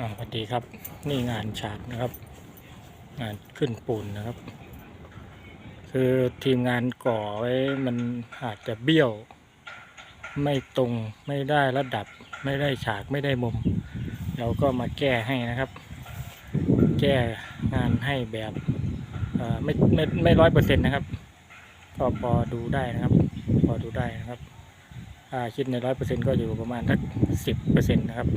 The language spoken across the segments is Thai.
อ่าสวัสดีครับ นี่งานฉากนะครับ งานขึ้นปูนนะครับ คือทีมงานก่อไว้มันอาจจะเบี้ยว ไม่ตรงไม่ได้ระดับ ไม่ได้ฉากไม่ได้มุม เราก็มาแก้ให้นะครับ แก้งานให้แบบไม่ไม่ไม่ร้อยเปอร์เซ็นต์นะครับก็พอดูได้นะครับ พอดูได้นะครับ ถ้าคิดในร้อยเปอร์เซ็นต์ก็อยู่ประมาณสักสิบเปอร์เซ็นต์นะครับ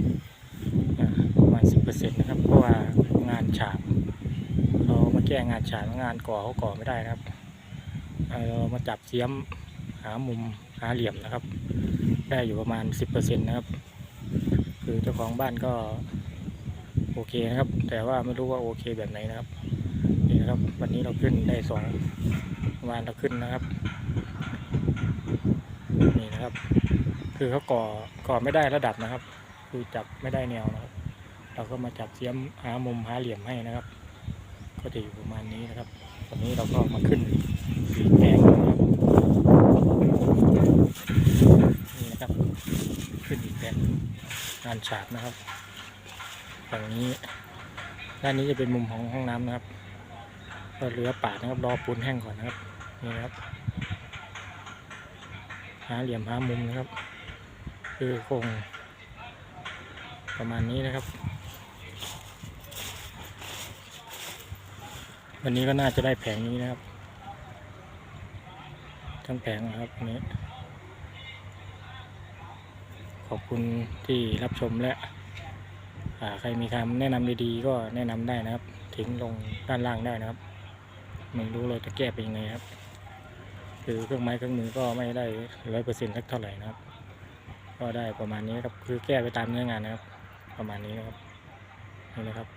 ประมาณสิบเปอร์เซ็นต์นะครับ เพราะว่างานฉาบเรามาแก้งานฉาบงานก่อเขาก่อไม่ได้นะครับเรามาจับเสียมหามุมหาเหลี่ยมนะครับ ได้อยู่ประมาณสิบเปอร์เซ็นต์นะครับ คือเจ้าของบ้านก็โอเคนะครับ แต่ว่าไม่รู้ว่าโอเคแบบไหนนะครับนี่นะครับ วันนี้เราขึ้นได้สองวันเราขึ้นนะครับนี่นะครับ คือเขาก่อก่อไม่ได้ระดับนะครับ คือจับไม่ได้แนวนะครับ เราก็มาจับเสียมหามุมหาเหลี่ยมให้นะครับ ก็จะอยู่ประมาณนี้นะครับวันนี้เราก็มาขึ้นสีแดงนะครับนี่นะครับ ขึ้นอีกแดงงานฉาบนะครับฝั่งนี้ด้านนี้จะเป็นมุมของห้องน้ำนะครับก็เหลือปาดนะครับรอปูนแห้งก่อนนะครับนี่ครับ หาเหลี่ยมหามุมนะครับ คือคง ประมาณนี้นะครับ วันนี้ก็น่าจะได้แผงนี้นะครับ ทั้งแผงนะครับนี้ ขอบคุณที่รับชมและใครมีคำแนะนำดีๆ ก็แนะนำได้นะครับ ทิ้งลงด้านล่างได้นะครับไม่รู้เลยจะแก้เป็นยังไงครับ คือเครื่องไม้เครื่องมือก็ไม่ได้ร้อยเปอร์เซ็นต์สักเท่าไหร่นะครับ ก็ได้ประมาณนี้ครับ คือแก้ไปตามเนื้องานนะครับ ประมาณนี้นะครับนี่นะครับ